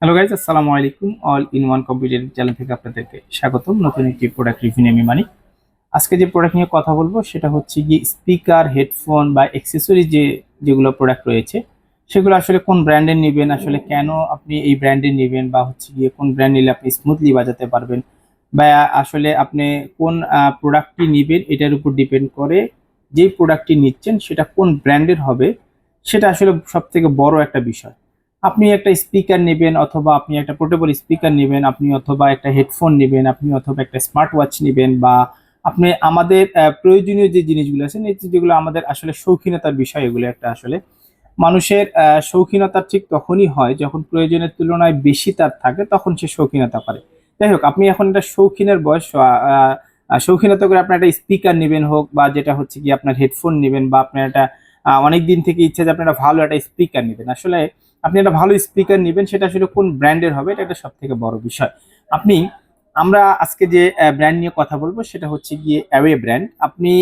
Hello guys আসসালামু আলাইকুম। All in one computer channel থেকে আপনাদেরকে স্বাগতম। নতুন একটি প্রোডাক্ট রিভিউ আমি মানিক। আজকে যে প্রোডাক্ট নিয়ে কথা বলব, সেটা হচ্ছে গিয়ে স্পিকার হেডফোন বা অ্যাক্সেসরি যে, যেগুলো প্রোডাক্ট রয়েছে, সেগুলো আসলে কোন ব্র্যান্ডের নেবেন, আসলে কেন আপনি এই ব্র্যান্ডের নেবেন বা হচ্ছে গিয়ে কোন ব্র্যান্ড নিলে আপনি স্মুথলি বাজাতে পারবেন বা আসলে আপনি কোন প্রোডাক্টটি নেবেন, এটার উপর ডিপেন্ড করে যেই প্রোডাক্টটি নিচ্ছেন, সেটা কোন ব্র্যান্ডের হবে, সেটা আসলে সব থেকে বড় একটা বিষয়। আপনি একটা স্পিকার নেবেন অথবা আপনি একটা পোর্টেবল স্পিকার নেবেন, আপনি অথবা একটা হেডফোন নেবেন, আপনি অথবা একটা স্মার্ট ওয়াচ নেবেন বা আপনি আমাদের প্রয়োজনীয় যে জিনিসগুলো আছে যেগুলো আমাদের আসলে শৌখিনতার বিষয়, এগুলো একটা আসলে মানুষের শৌখিনতা ঠিক তখনই হয় যখন প্রয়োজনের তুলনায় বেশি তার থাকে, তখন সে শৌখিনতা করে যাই হোক, আপনি এখন একটা শৌখিনের বয়স শৌখিনতা করে আপনার একটা স্পিকার নেবেন হোক বা যেটা হচ্ছে কি আপনার হেডফোন নেবেন বা আপনার একটা অনেক দিন থেকে ইচ্ছা যে আপনি একটা ভালো একটা স্পিকার নেবেন। আসলে আপনি একটা ভালো স্পিকার নেবেন, সেটা আসলে কোন ব্র্যান্ডের হবে, এটা একটা সব থেকে বড় বিষয়। আপনি, আমরা আজকে যে ব্র্যান্ড নিয়ে কথা বলব, সেটা হচ্ছে গিয়ে অ্যাওয়ে ব্র্যান্ড আপনি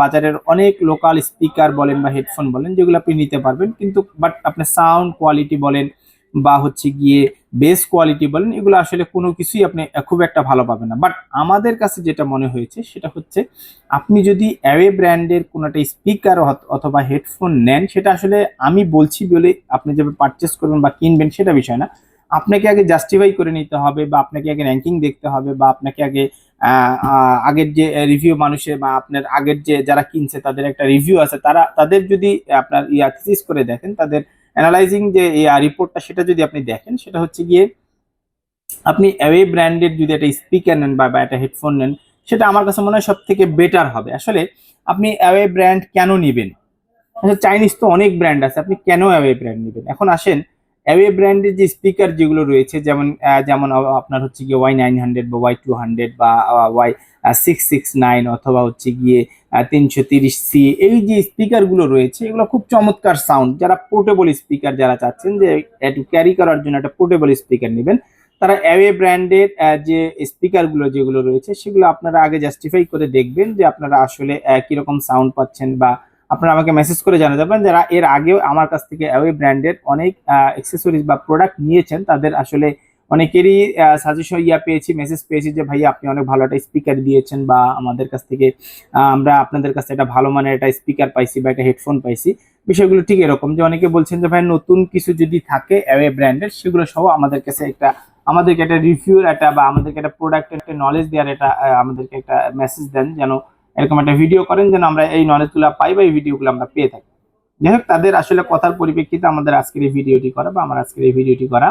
বাজারের অনেক লোকাল স্পিকার বলেন বা হেডফোন বলেন, যেগুলো আপনি নিতে পারবেন, কিন্তু বাট আপনার সাউন্ড কোয়ালিটি বলেন বা হচ্ছে গিয়ে বেস কোয়ালিটি বলেন, এগুলো আসলে কোনো কিছুই আপনি খুব একটা ভালো পাবেন না। বাট আমাদের কাছে যেটা মনে হয়েছে, সেটা হচ্ছে আপনি যদি অ্যাওয়ে ব্র্যান্ডের কোনো একটা স্পিকার অথবা হেডফোন নেন, সেটা আসলে আমি বলছি বলে আপনি যেভাবে পারচেস করবেন বা কিনবেন, সেটা বিষয় না। আপনাকে আগে জাস্টিফাই করে নিতে হবে বা আপনাকে আগে র্যাঙ্কিং দেখতে হবে বা আপনাকে আগে আগের যে রিভিউ মানুষের বা আপনার আগের যে যারা কিনছে, তাদের একটা রিভিউ আছে, তারা, তাদের যদি আপনার ইয়া করে দেখেন, তাদের অ্যানালাইজিং যে রিপোর্টটা সেটা যদি আপনি দেখেন, সেটা হচ্ছে গিয়ে আপনি অ্যাওয়ে ব্র্যান্ডের যদি একটা স্পিকার নেন বা একটা হেডফোন নেন, সেটা আমার কাছে মনে হয় সব থেকে বেটার হবে। আসলে আপনি অ্যাওয়ে ব্র্যান্ড কেন নেবেন? আচ্ছা চাইনিজ তো অনেক ব্র্যান্ড আছে, আপনি কেন অ্যাওয়ে ব্র্যান্ড নেবেন? এখন আসেন অ্যাওয়ে ব্র্যান্ডের যে স্পিকার যেগুলো রয়েছে, যেমন যেমন আপনার হচ্ছে গিয়ে ওয়াই নাইন হান্ড্রেড বা ওয়াই টু হান্ড্রেড বা ওয়াই সিক্স সিক্স নাইন অথবা হচ্ছে গিয়ে তিনশো তিরিশ সি এই যে স্পিকারগুলো রয়েছে, এগুলো খুব চমৎকার সাউন্ড যারা পোর্টেবল স্পিকার যারা চাচ্ছেন যে একটু ক্যারি করার জন্য একটা পোর্টেবল স্পিকার নেবেন, তারা অ্যাওয়ে ব্র্যান্ডের যে স্পিকারগুলো যেগুলো রয়েছে, সেগুলো আপনারা আগে জাস্টিফাই করে দেখবেন যে আপনারা আসলে কীরকম সাউন্ড পাচ্ছেন বা আপনারা আমাকে মেসেজ করে জানাতে পারেন যারা এর আগেও আমার কাছ থেকে অ্যাওয়ে ব্র্যান্ডের অনেক অ্যাক্সেসরিজ বা প্রোডাক্ট নিয়েছেন, তাদের আসলে অনেকেরই সাজেশন ইয়া পেয়েছি মেসেজ পেয়েছি যে ভাই আপনি অনেক ভালো একটা স্পিকার দিয়েছেন বা আমাদের কাছ থেকে আমরা আপনাদের কাছে একটা ভালো মানের একটা স্পিকার পাইছি বা একটা হেডফোন পাইছি। বিষয়গুলো ঠিক এরকম যে, অনেকে বলছেন যে ভাই নতুন কিছু যদি থাকে অ্যাওয়ে ব্র্যান্ডের সেগুলো সহ আমাদের কাছে একটা, আমাদেরকে একটা রিভিউর একটা বা আমাদেরকে একটা প্রোডাক্টের একটা নলেজ দেওয়ার একটা আমাদেরকে একটা মেসেজ দেন যেন এরকম একটা ভিডিও করেন যেন আমরা এই নলেজগুলো পাই বা এই ভিডিওগুলো আমরা পেয়ে থাকি। যাই হোক, তাদের আসলে কথার পরিপ্রেক্ষিতে আমাদের আজকের এই ভিডিওটি করা বা আমার আজকের এই ভিডিওটি করা।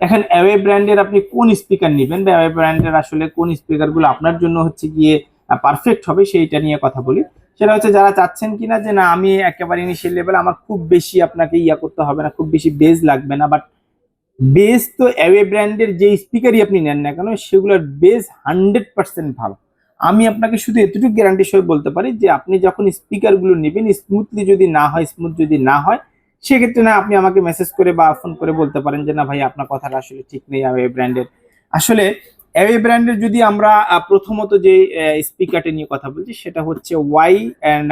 এখন অ্যাওয়ে ব্র্যান্ডের আপনি কোন স্পিকার নেবেন বা অ্যাওয়ে ব্র্যান্ডের আসলে কোন স্পিকারগুলো আপনার জন্য হচ্ছে গিয়ে পারফেক্ট হবে সেইটা নিয়ে কথা বলি। সেটা হচ্ছে যারা চাচ্ছেন কিনা যে না, আমি একেবারে ইনিশিয়াল লেভেল আমার খুব বেশি আপনাকে ইয়া করতে হবে না, খুব বেশি বেজ লাগবে না বাট বেস তো অ্যাওয়ে ব্র্যান্ডের যে স্পিকারই আপনি নেন না কেন, সেগুলোর বেস হান্ড্রেড পার্সেন্ট ভালো। আমি আপনাকে শুধু এতটুকু গ্যারান্টি সহ বলতে পারি যে, আপনি যখন স্পিকারগুলো নেবেন স্মুথলি যদি না হয় স্মুথ যদি না হয় সেক্ষেত্রে না, আপনি আমাকে মেসেজ করে বা ফোন করে বলতে পারেন যে, না ভাই, আপনার কথাটা আসলে ঠিক নেই অ্যাওয়ে ব্র্যান্ডের আসলে অ্যাওয়ে ব্র্যান্ডের যদি আমরা প্রথমত যে স্পিকারটি নিয়ে কথা বলছি, সেটা হচ্ছে ওয়াই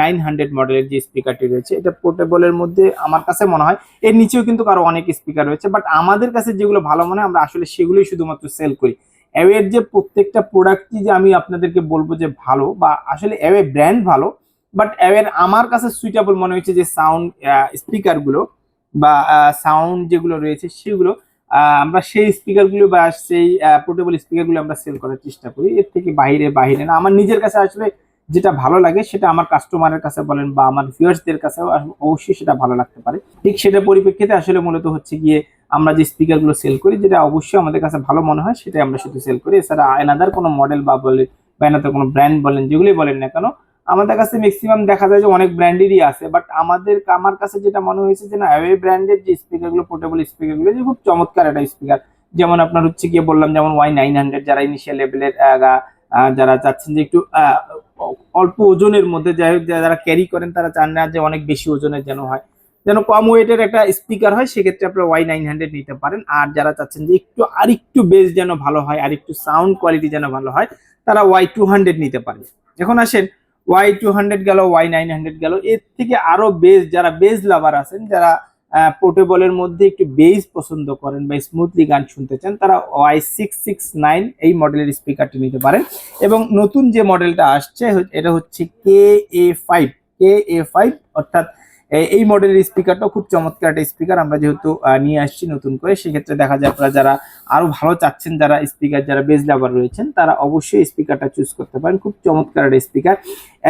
নাইন হান্ড্রেড মডেলের যে স্পিকারটি রয়েছে, এটা পোর্টেবলের মধ্যে আমার কাছে মনে হয়, এর নিচেও কিন্তু আরও অনেক স্পিকার রয়েছে বাট আমাদের কাছে যেগুলো ভালো মনে হয়, আমরা আসলে সেগুলোই শুধুমাত্র সেল করি। অ্যাওয়ের যে প্রত্যেকটা প্রোডাক্টই যে আমি আপনাদেরকে বলব যে ভালো বা আসলে অ্যাওয়ে ব্র্যান্ড ভালো বাট অ্যাওয়ের আমার কাছে সুইটেবল মনে হয়েছে যে সাউন্ড স্পিকারগুলো বা সাউন্ড যেগুলো রয়েছে সেগুলো আমরা সেই স্পিকারগুলো বা সেই পোর্টেবল স্পিকারগুলো আমরা সেল করার চেষ্টা করি। এর থেকে বাইরে বাইরে না। আমার নিজের কাছে আসলে যেটা ভালো লাগে সেটা আমার কাস্টমারের কাছে বলেন বা আমার ভিউয়ার্সদের আস- অবশ্যই সেটা ভালো লাগতে পারে। ঠিক সেটা পরিপ্রেক্ষিতে আসলে মূলত হচ্ছে গিয়ে আমরা যে স্পিকারগুলো সেল করি, যেটা অবশ্যই আমাদের কাছে ভালো মনে হয়, সেটাই আমরা শুধু সেল করি। এছাড়া এনাদার কোনো মডেল বা বলে, বা এনাদার কোনো ব্র্যান্ড বলেন, যেগুলোই বলেন না কেন আমাদের কাছে ম্যাক্সিমাম দেখা যায় যে অনেক ব্র্যান্ডেরই আছে বাট আমাদের আমার কাছে যেটা মনে হয়েছে যে না অ্যাওয়ে ব্র্যান্ডের যে স্পিকারগুলো পোর্টেবল স্পিকারগুলো যে খুব চমৎকার একটা স্পিকার যেমন আপনার হচ্ছে গিয়ে বললাম, যেমন ওয়াই নাইন হান্ড্রেড যারা ইনিশিয়াল লেভেলের যারা চাচ্ছেন যে একটু অল্প ওজনের মধ্যে যাই হোক, যারা ক্যারি করেন, তারা চান না যে অনেক বেশি ওজনের যেন হয়। যেন কম ওয়েটের একটা স্পিকার হয়, সেক্ষেত্রে আপনারা ওয়াই নাইন হান্ড্রেড নিতে পারেন। আর যারা চাচ্ছেন যে একটু, আরেকটু বেস যেন ভালো হয় আর একটু সাউন্ড কোয়ালিটি যেন ভালো হয়, তারা ওয়াই টু হান্ড্রেড নিতে পারেন। এখন আসেন ওয়াই টু হান্ড্রেড গেল ওয়াই নাইন হান্ড্রেড গেল। এর থেকে আরও বেস যারা বেস লাভার আছেন, যারা পোর্টেবলের মধ্যে একটু বেস পছন্দ করেন বা স্মুথলি গান শুনতে চান, তারা ওয়াই সিক্স সিক্স নাইন এই মডেলের স্পিকারটি নিতে পারেন। এবং নতুন যে মডেলটা আসছে এটা হচ্ছে কে এ ফাইভ কে এ ফাইভ অর্থাৎ এই মডেলের স্পিকারটাও খুব চমৎকার একটা স্পিকার আমরা যেহেতু নিয়ে আসছি নতুন করে, সেক্ষেত্রে দেখা যায় আপনারা যারা আরও ভালো চাচ্ছেন, যারা স্পিকার যারা বেজ লাভার রয়েছেন, তারা অবশ্যই স্পিকারটা চুজ করতে পারেন। খুব চমৎকার একটা স্পিকার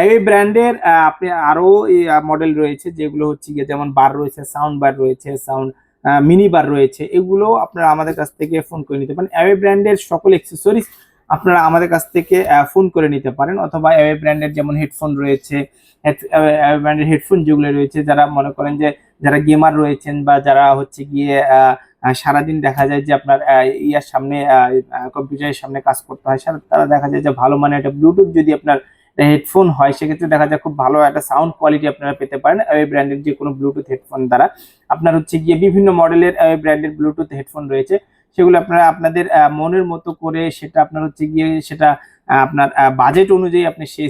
এই ব্র্যান্ডের আপনি আরও মডেল রয়েছে, যেগুলো হচ্ছে গিয়ে যেমন বার রয়েছে সাউন্ড বার রয়েছে সাউন্ড মিনি বার রয়েছে এগুলো আপনারা আমাদের কাছ থেকে ফোন করে নিতে পারেন। অ্যাওয়ে ব্র্যান্ডের সকল অ্যাক্সেসরিজ আপনারা আমাদের কাছ থেকে ফোন করে নিতে পারেন অথবা অ্যাওয়ে ব্র্যান্ডের যেমন হেডফোন রয়েছে অ্যাওয়ে ব্র্যান্ডের হেডফোন যেগুলো রয়েছে, যারা মনে করেন যে যারা গেমার রয়েছেন বা যারা হচ্ছে গিয়ে সারাদিন দেখা যায় যে আপনার ইয়ার সামনে কম্পিউটারের সামনে কাজ করতে হয় তারা দেখা যায় যে ভালো মানে একটা ব্লুটুথ যদি আপনার হেডফোন হয়, সেক্ষেত্রে দেখা যায় খুব ভালো একটা সাউন্ড কোয়ালিটি আপনারা পেতে পারেন এই ব্র্যান্ডের যে কোনো ব্লুটুথ হেডফোন দ্বারা। আপনার হচ্ছে গিয়ে বিভিন্ন মডেলের ব্র্যান্ডের ব্লুটুথ হেডফোন রয়েছে। সেগুলো আপনারা আপনাদের মনের মতো করে সেটা আপনার হচ্ছে গিয়ে সেটা আপনার বাজেট অনুযায়ী আপনি সেই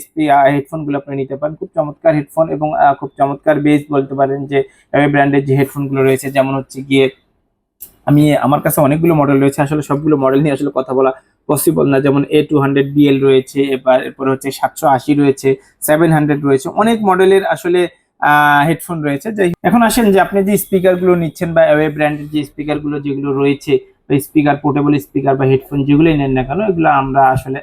হেডফোনগুলো আপনি নিতে পারেন। খুব চমৎকার হেডফোন এবং খুব চমৎকার বেস বলতে পারেন যে ব্র্যান্ডের যে হেডফোনগুলো রয়েছে, যেমন হচ্ছে গিয়ে আমি, আমার কাছে অনেকগুলো মডেল রয়েছে। আসলে সবগুলো মডেল নিয়ে আসলে কথা বলা পসিবল না। যেমন এ টু হান্ড্রেড বিএল রয়েছে, এবার এরপরে হচ্ছে সাতশো আশি রয়েছে সেভেন হান্ড্রেড রয়েছে। অনেক মডেলের আসলে হেডফোন রয়েছে। যাই এখন আসেন যে, আপনি যে স্পিকারগুলো নিচ্ছেন বা অ্যাওয়ে ব্র্যান্ডের যে স্পিকারগুলো যেগুলো রয়েছে স্পিকার পোর্টেবল স্পিকার বা হেডফোন যেগুলোই নেন না কেন, এগুলো আমরা আসলে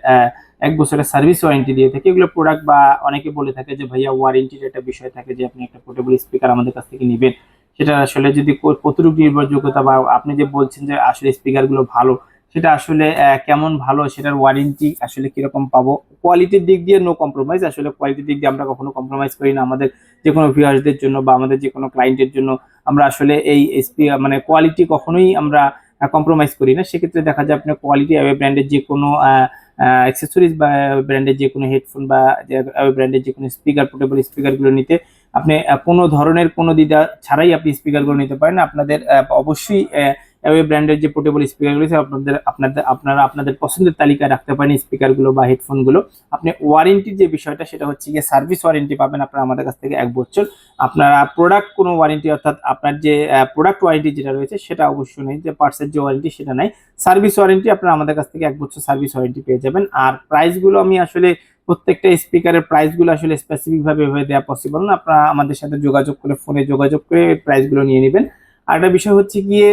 এক বছরের সার্ভিস ওয়ারেন্টি দিয়ে থাকি। এগুলো প্রোডাক্ট বা অনেকে বলে থাকে যে, ভাইয়া ওয়ারেন্টির একটা বিষয় থাকে যে, আপনি একটা পোর্টেবল স্পিকার আমাদের কাছ থেকে নেবেন। সেটা আসলে যদি কতটুকু নির্ভরযোগ্যতা বা আপনি যে বলছেন যে, আসলে স্পিকারগুলো ভালো, সেটা আসলে কেমন ভালো, সেটার ওয়ারেন্টি আসলে কীরকম পাবো? কোয়ালিটির দিক দিয়ে নো কম্প্রোমাইজ আসলে কোয়ালিটির দিক দিয়ে আমরা কখনো কম্প্রোমাইজ করি না। আমাদের যে কোনো ভিউয়ার্সদের জন্য বা আমাদের যে কোনো ক্লায়েন্টের জন্য আমরা আসলে এই এসপি মানে কোয়ালিটি কখনোই আমরা কম্প্রোমাইজ করি না। সেক্ষেত্রে দেখা যায় আপনার কোয়ালিটি অ্যাওয়ে ব্র্যান্ডের যে কোনো অ্যাক্সেসরিজ বা ব্র্যান্ডের যে কোনো হেডফোন বা অ্যাওয়ে ব্র্যান্ডের যে কোনো স্পিকার পোর্টেবল স্পিকারগুলো নিতে আপনি কোনো ধরনের কোনো দ্বিধা ছাড়াই আপনি স্পিকারগুলো নিতে পারেন। আপনাদের অবশ্যই অ্যাওয়ে ব্র্যান্ডের যে পোর্টেবল স্পিকারগুলো আপনাদের আপনাদের, আপনারা আপনাদের পছন্দের তালিকায় রাখতে পারেন স্পিকারগুলো বা হেডফোনগুলো আপনি ওয়ারেন্টির যে বিষয়টা, সেটা হচ্ছে গিয়ে সার্ভিস ওয়ারেন্টি পাবেন আপনারা আমাদের কাছ থেকে এক বছর। আপনারা প্রোডাক্ট কোনো ওয়ারেন্টি অর্থাৎ আপনার যে প্রোডাক্ট ওয়ারেন্টি যেটা রয়েছে, সেটা অবশ্যই নেই। যে পার্সের যে ওয়ারেন্টি সেটা নাই। সার্ভিস ওয়ারেন্টি আপনারা আমাদের কাছ থেকে এক বছর সার্ভিস ওয়ারেন্টি পেয়ে যাবেন। আর প্রাইসগুলো আমি আসলে প্রত্যেকটা স্পিকারের প্রাইসগুলো আসলে স্পেসিফিকভাবে এভাবে দেওয়া পসিবল না। আপনারা আমাদের সাথে যোগাযোগ করে ফোনে যোগাযোগ করে প্রাইসগুলো নিয়ে নেবেন। আর একটা বিষয় হচ্ছে গিয়ে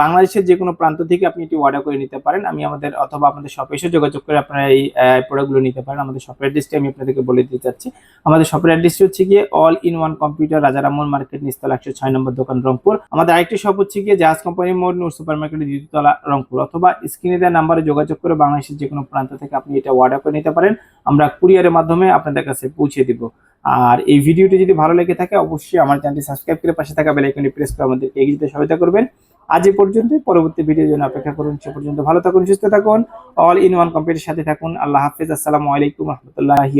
বাংলাদেশের যে কোনো প্রান্ত থেকে আপনি এটি অর্ডার করে নিতে পারেন। আমি আমাদের অথবা আপনাদের শপে এসে যোগাযোগ করে আপনারা এই প্রোডাক্টগুলো নিতে পারেন। আমাদের শপের অ্যাড্রেসটি আমি আপনাদেরকে বলে দিতে চাচ্ছি। আমাদের শপের অ্যাড্রেসটি হচ্ছে গিয়ে all in one computer Rajaraman market নিস্তলা একশো ছয় নম্বর দোকান রংপুর। আমাদের আরেকটি শপ হচ্ছে গিয়ে জাহাজ কোম্পানি মোড় নূর সুপার মার্কেটের দ্বিতীয়তলা রংপুর। অথবা স্ক্রিনে দেওয়া নাম্বারে যোগাযোগ করে বাংলাদেশের যে কোনো প্রান্ত থেকে আপনি এটা অর্ডার করে নিতে পারেন। আমরা কুরিয়ারের মাধ্যমে আপনাদের কাছে পৌঁছে দিব। আর এই ভিডিওটি যদি ভালো লেগে থাকে, অবশ্যই আমার চ্যানেলটি সাবস্ক্রাইব করে পাশে থাকা বেল আইকনটি প্রেস করে আমাদেরকে এগিয়ে যেতে সহায়তা করবেন। আজ এ পর্যন্ত পরবর্তী ভিডিওর জন্য অপেক্ষা করুন। সে পর্যন্ত ভালো থাকুন, সুস্থ থাকুন। অল ইন ওয়ান কম্পিউটার সাথে থাকুন। আল্লাহ হাফিজ। আসসালামু আলাইকুম রহমতুল্লাহি